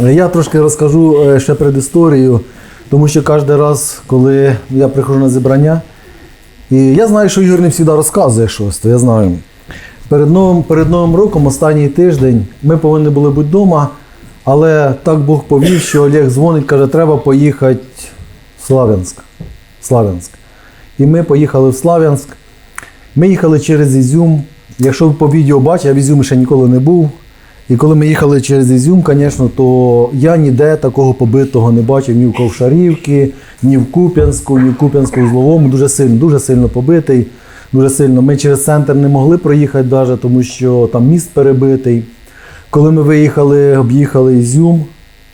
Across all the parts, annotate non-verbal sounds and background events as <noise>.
Я трошки розкажу е, ще предісторію, тому що кожен раз, коли я приходжу на зібрання, і я знаю, що Ігор не завжди розказує щось, то я знаю. Перед новим, перед Новим роком, останній тиждень, ми повинні були бути вдома, але так Бог повів, що Олег дзвонить, каже, треба поїхати в Славянськ. Славянськ. І ми поїхали в Славянськ. Ми їхали через Ізюм. Якщо ви по відео бачите, я в Ізюмі ще ніколи не був. І коли ми їхали через Ізюм, звісно, то я ніде такого побитого не бачив ні в Ковшарівці, ні в Куп'янську, ні в Куп'янську-Узловому. Дуже сильно, дуже сильно побитий. Дуже сильно. Ми через центр не могли проїхати, навіть, тому що там міст перебитий. Коли ми виїхали, об'їхали Ізюм,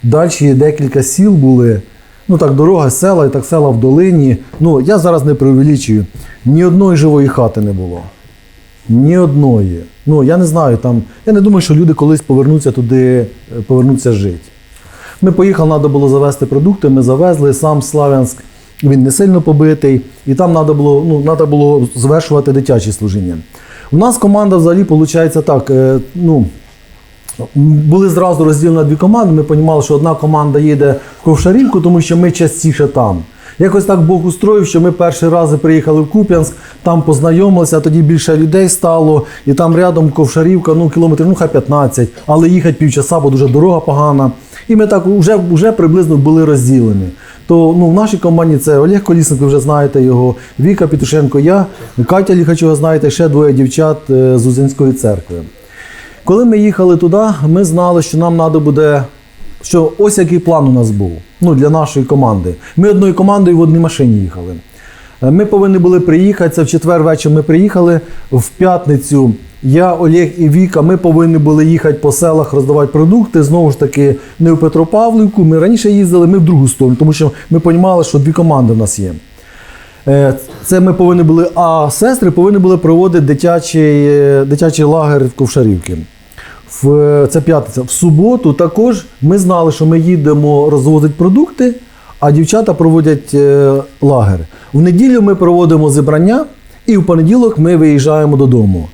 далі декілька сіл були. Ну так, дорога, села, і так села в долині. Ну, я зараз не преувеличую. Ні одної живої хати не було. Ні одної. Ну, я не знаю, там. Я не думаю, що люди колись повернуться туди, е, повернуться жити. Ми поїхали, треба було завезти продукти, ми завезли сам Славянськ, він не сильно побитий, і там треба було, ну, треба було звершувати дитячі служіння. У нас команда взагалі виходить так. е, Ну, були зразу розділені дві команди. Ми розуміли, що одна команда їде в Ковшарівку, тому що ми частіше там. Якось так Бог устроїв, що ми перший раз приїхали в Куп'янськ, там познайомилися, тоді більше людей стало, і там рядом Ковшарівка, ну кілометрів, ну хай 15, але їхати півчаса, бо дуже дорога погана. І ми так вже, вже приблизно були розділені. То ну, в нашій команді це Олег Колісник, ви вже знаєте його, Віка Петушенко, я, Катя Ліхачова, знаєте, ще двоє дівчат е, з Узинської церкви. Коли ми їхали туди, ми знали, що нам треба буде. Що ось який план у нас був ну, для нашої команди. Ми одною командою в одній машині їхали. Е, Ми повинні були приїхати. Це в четвер вечір ми приїхали. В п'ятницю я, Олег і Віка, ми повинні були їхати по селах роздавати продукти. Знову ж таки, не в Петропавлівку. Ми раніше їздили, ми в другу сторону, тому що ми розуміли, що дві команди в нас є. Е, Це ми повинні були, а сестри повинні були проводити дитячий, е, дитячий лагер в Ковшарівці. В, це п'ятниця. В суботу також ми знали, що ми їдемо розвозити продукти, а дівчата проводять е, лагер. В неділю ми проводимо зібрання, і в понеділок ми виїжджаємо додому.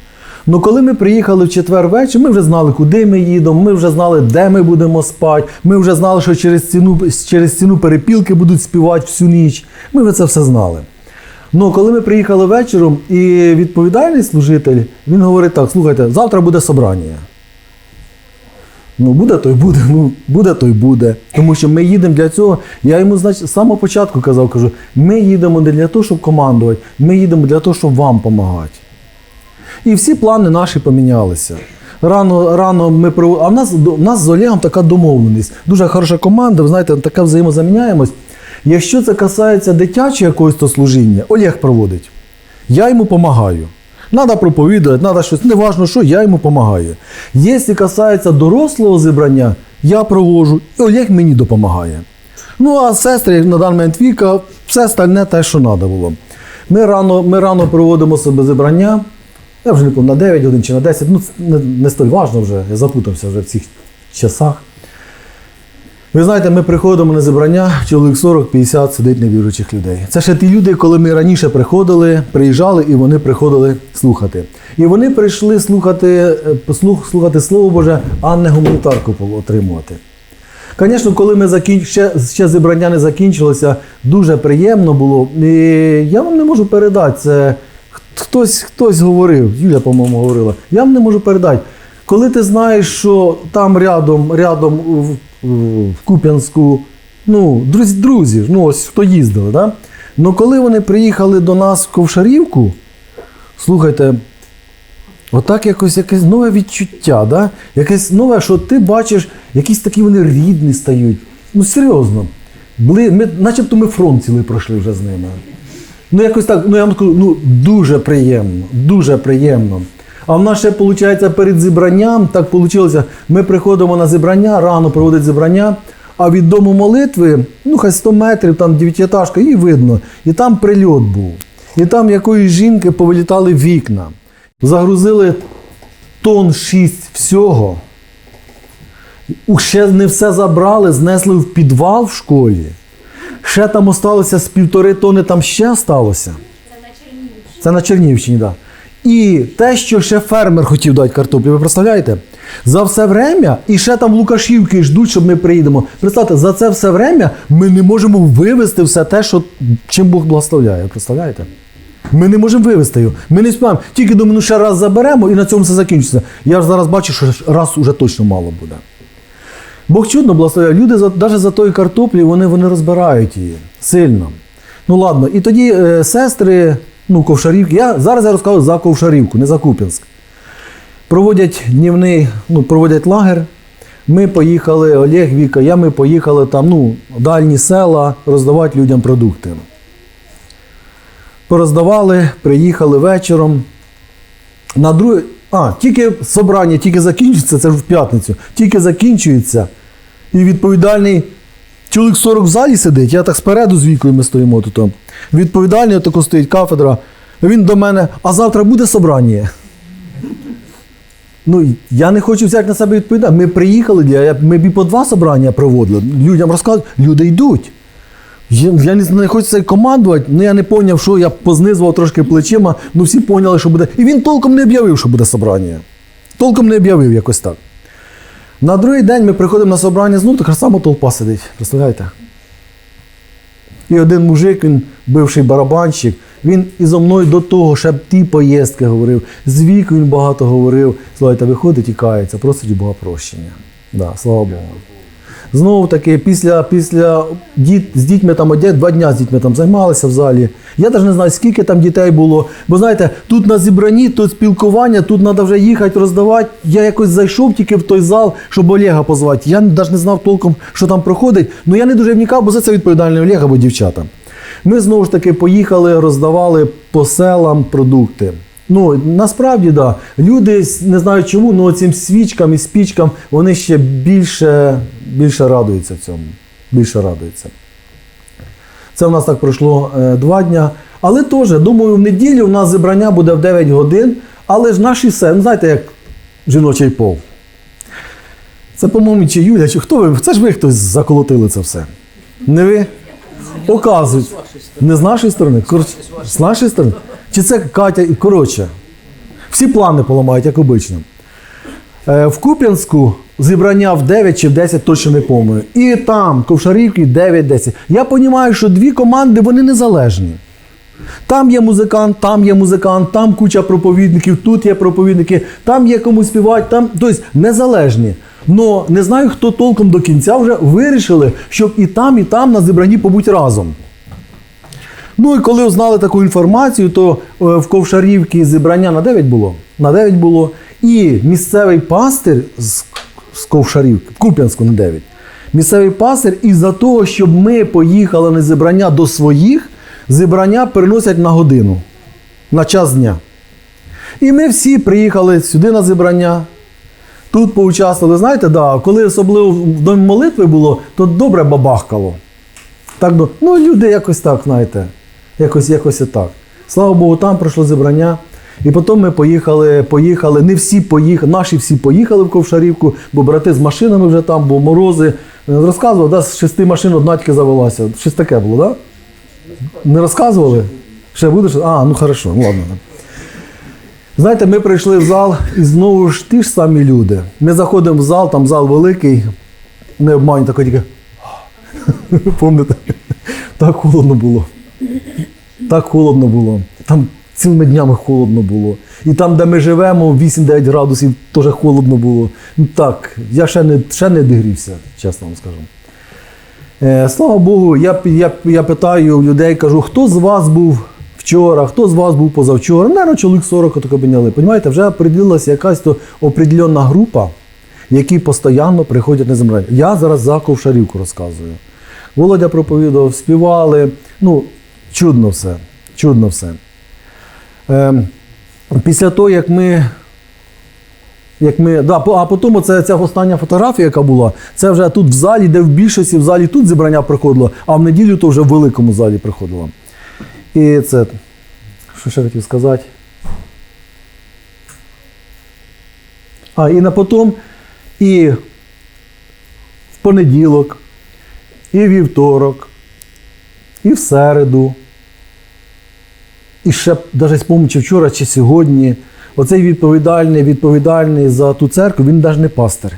Ну, коли ми приїхали в четвер вечір, ми вже знали, куди ми їдемо, ми вже знали, де ми будемо спати. Ми вже знали, що через стіну, через стіну перепілки будуть співати всю ніч. Ми вже це все знали. Ну, коли ми приїхали вечором, і відповідальний служитель, він говорить так: слухайте, завтра буде собрання. Ну, буде, то й буде, ну, буде, то й буде. Тому що ми їдемо для цього. Я йому значить, з самого початку казав, кажу, ми їдемо не для того, щоб командувати, ми їдемо для того, щоб вам допомагати. І всі плани наші помінялися. Рано, рано ми прив- А в нас, в нас з Олегом така домовленість. Дуже хороша команда, ви знаєте, така взаємозаміняємось. Якщо це касається дитячого якогось служіння, Олег проводить. Я йому допомагаю. Надо проповідувати, треба щось, неважно що, я йому допомагаю. Якщо касається дорослого зібрання, я провожу, і Олег мені допомагає. Ну, а сестри, на даний момент Віка, все остальне те, що треба було. Ми рано, ми рано проводимо себе зібрання. Я вже не пам'ятаю, на 9 годин чи на 10, ну не, не столь важно вже, я запутався вже в цих часах. Ви знаєте, ми приходимо на зібрання, чоловік 40-50 сидить невіруючих людей. Це ще ті люди, коли ми раніше приходили, приїжджали і вони приходили слухати. І вони прийшли слухати, е, слухати Слово Боже, а не гуманітарку отримувати. Звісно, коли ми закін... ще, ще зібрання не закінчилося, дуже приємно було. І я вам не можу передати це. Хтось, хтось говорив, Юля, по-моєму, говорила. Я вам не можу передати. Коли ти знаєш, що там рядом, рядом в, в Куп'янську, ну, друзі, друзі, ну ось хто їздили, да? Ну коли вони приїхали до нас в Ковшарівку, слухайте, Отак якось якесь нове відчуття, да? якесь нове, що ти бачиш, якісь такі вони рідні стають. Ну серйозно. Бли, ми, начебто ми фронт цілий пройшли вже з ними. Ну, якось так, ну я вам скажу, ну дуже приємно, дуже приємно. А в нас ще, виходить, перед зібранням так вийшло, ми приходимо на зібрання, рано проводить зібрання, а від дому молитви, ну хай 100 метрів, там дев'ятиэтажка, і видно. І там прильот був. І там якоїсь жінки повилітали вікна. Загрузили тонн 6 всього. Ще не все забрали, знесли в підвал в школі. Ще там осталося з півтори тони, там ще сталося. Це на Чернігівщині, так. Да. І те, що ще фермер хотів дати картоплю, ви представляєте? За все время, і ще там Лукашівки ждуть, щоб ми приїдемо. Представте, за це все время ми не можемо вивезти все те, що, чим Бог благословляє. Представляєте? Ми не можемо вивезти його. Ми не співаємо. Тільки думаю, ну ще раз заберемо і на цьому все закінчиться. Я ж зараз бачу, що раз уже точно мало буде. Бог чудно благословляє. Люди за, навіть за тої картоплі вони, вони розбирають її сильно. Ну ладно, і тоді е, сестри, ну, ковшарівки. Я зараз я розказую за ковшарівку, не за Куп'янськ. Проводять днівний, ну, проводять лагер. Ми поїхали, Олег, Віка, я ми поїхали там, ну, дальні села роздавати людям продукти. Пороздавали, приїхали вечором. На друге, а, тільки собрання, тільки закінчиться, це ж в п'ятницю, тільки закінчується. І відповідальний чоловік 40 в залі сидить, я так спереду з вікою ми стоїмо тут. Відповідальний отако стоїть кафедра. Він до мене, а завтра буде собрання. Ну, я не хочу взяти на себе відповідальність. Ми приїхали, ми б по два собрання проводили. Людям розказують, люди йдуть. Я, я не, не хочу це командувати, ну я не зрозумів, що я познизував трошки плечима, ну всі поняли, що буде. І він толком не об'явив, що буде собрання. Толком не об'явив якось так. На другий день ми приходимо на собрання знову, така сама толпа сидить. Представляєте? І один мужик, він бивший барабанщик, він і мною до того, ще б ті поїздки говорив, з віку він багато говорив. Слухайте, виходить і кається, просить Бога прощення. Да, слава Богу. Знову таки, після, після діт, з дітьми там два дня з дітьми там займалися в залі. Я навіть не знаю, скільки там дітей було. Бо знаєте, тут на зібранні, тут спілкування, тут треба вже їхати, роздавати. Я якось зайшов тільки в той зал, щоб Олега позвати. Я навіть не знав толком, що там проходить. Ну я не дуже вникав, бо за це відповідальний Олег або дівчата. Ми знову ж таки поїхали, роздавали по селам продукти. Ну, насправді, да. Люди, не знаю чому, але цим свічкам і спічкам вони ще більше, більше радуються цьому. Більше радуються. Це в нас так пройшло е, два дня. Але теж, думаю, в неділю в нас зібрання буде в 9 годин, але ж наші все, ну знаєте, як жіночий пол. Це, по-моєму, чи Юля, чи хто ви? Це ж ви хтось заколотили це все. Не ви? Показують. Не з нашої сторони? З нашої сторони? Чи це Катя? Коротше, всі плани поламають, як обично. Е, В Куп'янську зібрання в 9 чи в 10, точно не пам'ятаю. І там, Ковшарівки 9-10. Я розумію, що дві команди вони незалежні. Там є музикант, там є музикант, там куча проповідників, тут є проповідники, там є кому співати, там тобто незалежні. Но не знаю, хто толком до кінця вже вирішили, щоб і там, і там на зібранні побути разом. Ну і коли узнали таку інформацію, то е, в Ковшарівці зібрання на 9 було. На 9 було. І місцевий пастир з, Ковшарівки, Куп'янську на 9. Місцевий пастир, із-за того, щоб ми поїхали на зібрання до своїх, зібрання переносять на годину, на час дня. І ми всі приїхали сюди на зібрання. Тут поучаствували. Знаєте, да, коли особливо в домі молитви було, то добре бабахкало. Так, ну, люди якось так, знаєте, якось, якось так. Слава Богу, там пройшло зібрання. І потім ми поїхали, поїхали, не всі поїхали, наші всі поїхали в Ковшарівку, бо брати з машинами вже там, бо морози. Розказував, да, з шести машин одна тільки завелася. Щось таке було, так? Да? Не розказували? Ще будеш? А, ну хорошо, ну ладно. Знаєте, ми прийшли в зал, і знову ж ті ж самі люди. Ми заходимо в зал, там зал великий, не обманю, такий тільки. <laughs> Пам'ятаєте? Так холодно було. Так холодно було. Там цілими днями холодно було. І там, де ми живемо, 8-9 градусів, теж холодно було. Ну так, я ще не, ще не дігрівся, чесно вам скажу. Е, слава Богу, я, я, я питаю людей, кажу, хто з вас був вчора, хто з вас був позавчора? Наверно, чоловік 40 отако обняли. Понімаєте, вже определилася якась то определенна група, які постійно приходять на землю. Я зараз за ковшарівку розказую. Володя проповідував, співали. Ну, чудно все. Чудно все. Ем, після того, як ми. Як ми, да, а потім оце, ця остання фотографія, яка була, це вже тут в залі, де в більшості в залі тут зібрання проходило, а в неділю то вже в великому залі проходило. І це. Що ще хотів сказати? А, і на потім, і в понеділок, і вівторок, і в середу. І ще навіть пам'ятаю, чи вчора чи сьогодні оцей відповідальний, відповідальний за ту церкву, він навіть не пастир.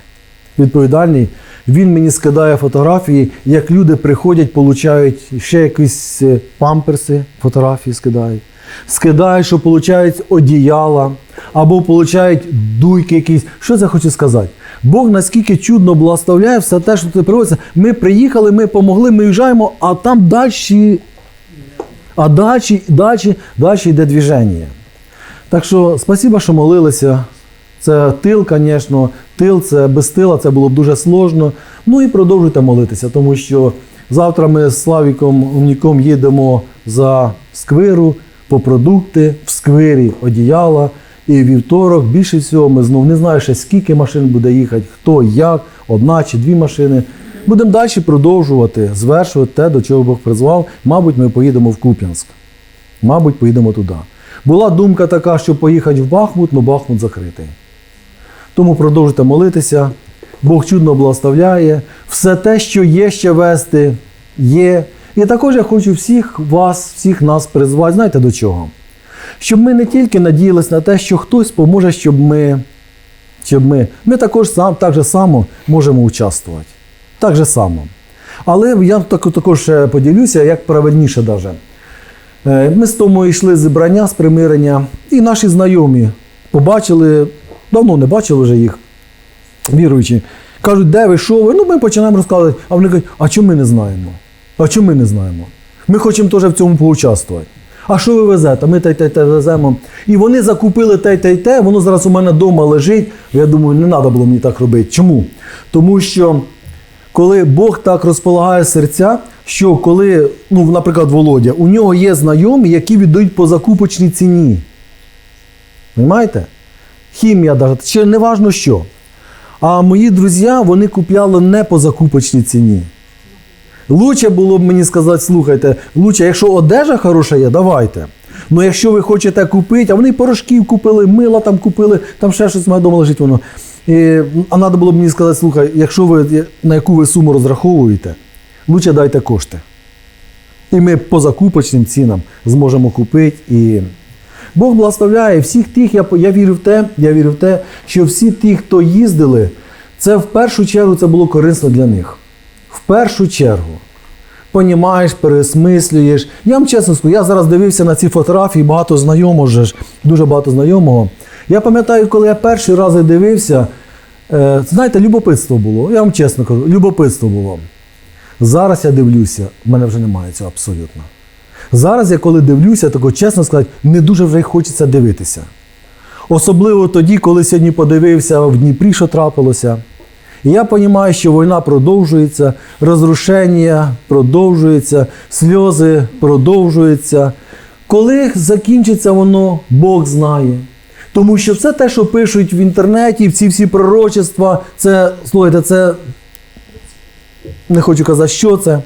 Відповідальний, він мені скидає фотографії, як люди приходять, получають ще якісь е, памперси, фотографії скидають. Скидають, що получають одіяла, або получають дуйки якісь. Що це хочу сказати? Бог наскільки чудно благословляє все те, що ти приводиться. Ми приїхали, ми помогли, ми їжджаємо, а там далі, а далі, далі, далі йде движення. Так що спасибо, що молилися. Це тил, звісно, тил, це без тила, це було б дуже сложно. Ну і продовжуйте молитися, тому що завтра ми з Славіком Умніком їдемо за сквиру по продукти в сквирі одіяла. І вівторок більше всього ми знов не знаю ще скільки машин буде їхати, хто як, одна чи дві машини. Будемо далі продовжувати звершувати те, до чого Бог призвав. Мабуть, ми поїдемо в Куп'янськ. Мабуть, поїдемо туди. Була думка така, що поїхати в Бахмут, але Бахмут закритий. Тому продовжуйте молитися. Бог чудно благословляє. Все те, що є ще вести, є. І також я хочу всіх вас, всіх нас призвати, знаєте до чого? Щоб ми не тільки надіялись на те, що хтось поможе, щоб ми, щоб ми, ми також сам, так же само можемо участвувати. Так же само. Але я так- також поділюся, як правильніше даже. Е, Ми з тому йшли зібрання, з примирення, і наші знайомі побачили, давно не бачили вже їх, віруючі. Кажуть, де ви, що ви? Ну, ми починаємо розказувати. А вони кажуть, а чому ми не знаємо? А чому ми не знаємо? Ми хочемо теж в цьому поучаствувати. А що ви везете? Ми те те те веземо. І вони закупили те те те, воно зараз у мене вдома лежить. Я думаю, не треба було мені так робити. Чому? Тому що коли Бог так розполагає серця, що коли, ну, наприклад, Володя, у нього є знайомі, які віддають по закупочній ціні. Понимаєте? Хімія, чи не важно що. А мої друзі, вони купляли не по закупочній ціні. Лучше було б мені сказати, слухайте, лучше, якщо одежа хороша є, давайте. Ну якщо ви хочете купити, а вони порошків купили, мила там купили, там ще щось має дома лежить воно. І, а треба було б мені сказати, слухай, якщо ви на яку ви суму розраховуєте, лучше дайте кошти. І ми по закупочним цінам зможемо купити. І Бог благословляє всіх тих, я, я вірю в те, я вірю в те, що всі ті, хто їздили, це в першу чергу це було корисно для них. В першу чергу. Понімаєш, пересмислюєш. Я вам чесно скажу, я зараз дивився на ці фотографії, багато знайомого ж, дуже багато знайомого. Я пам'ятаю, коли я перший раз дивився, знаєте, любопитство було. Я вам чесно кажу, любопитство було. Зараз я дивлюся, в мене вже немає цього абсолютно. Зараз я коли дивлюся, тако чесно сказати, не дуже вже й хочеться дивитися. Особливо тоді, коли сьогодні подивився в Дніпрі, що трапилося. І я розумію, що війна продовжується, розрушення продовжується, сльози продовжуються. Коли закінчиться воно, Бог знає. Тому що все те, що пишуть в інтернеті, ці всі пророчества, це, слухайте, це не хочу казати, що це.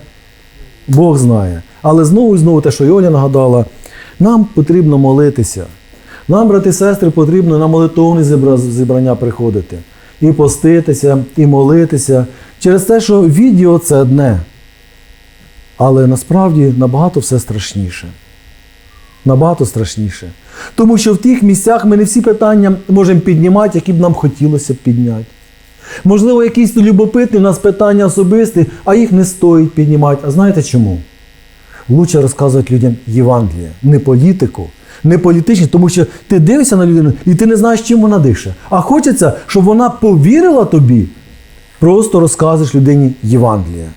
Бог знає. Але знову і знову те, що Йоня нагадала, нам потрібно молитися. Нам, брати і сестри, потрібно на молитовні зібрання приходити. І поститися, і молитися. Через те, що відео це одне. Але насправді набагато все страшніше. Набагато страшніше. Тому що в тих місцях ми не всі питання можемо піднімати, які б нам хотілося б підняти. Можливо, якісь любопитні у нас питання особисті, а їх не стоїть піднімати. А знаєте чому? Лучше розказувати людям Євангеліє, не політику, не політичні, тому що ти дивишся на людину і ти не знаєш, чим вона дише. А хочеться, щоб вона повірила тобі, просто розказуєш людині Євангеліє.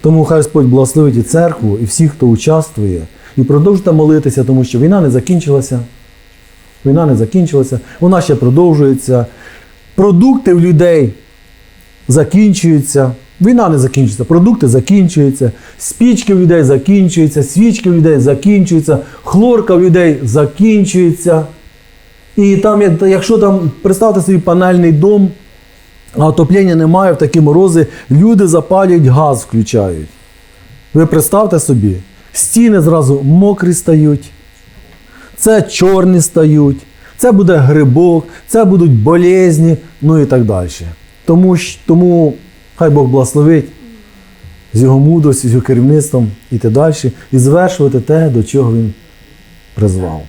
Тому хай Господь благословить і церкву, і всіх, хто участвує, і продовжуйте молитися, тому що війна не закінчилася. Війна не закінчилася, вона ще продовжується. Продукти в людей закінчуються. Війна не закінчується, продукти закінчуються, спічки в людей закінчуються, свічки в людей закінчуються, хлорка в людей закінчується. І там, якщо там представте собі панельний дом, а отоплення немає в такі морози, люди запалюють газ, включають. Ви представте собі, стіни зразу мокрі стають, це чорні стають, це буде грибок, це будуть болезні, ну і так далі. Тому, тому хай Бог благословить з його мудростю, з його керівництвом іти далі і звершувати те, до чого він призвав.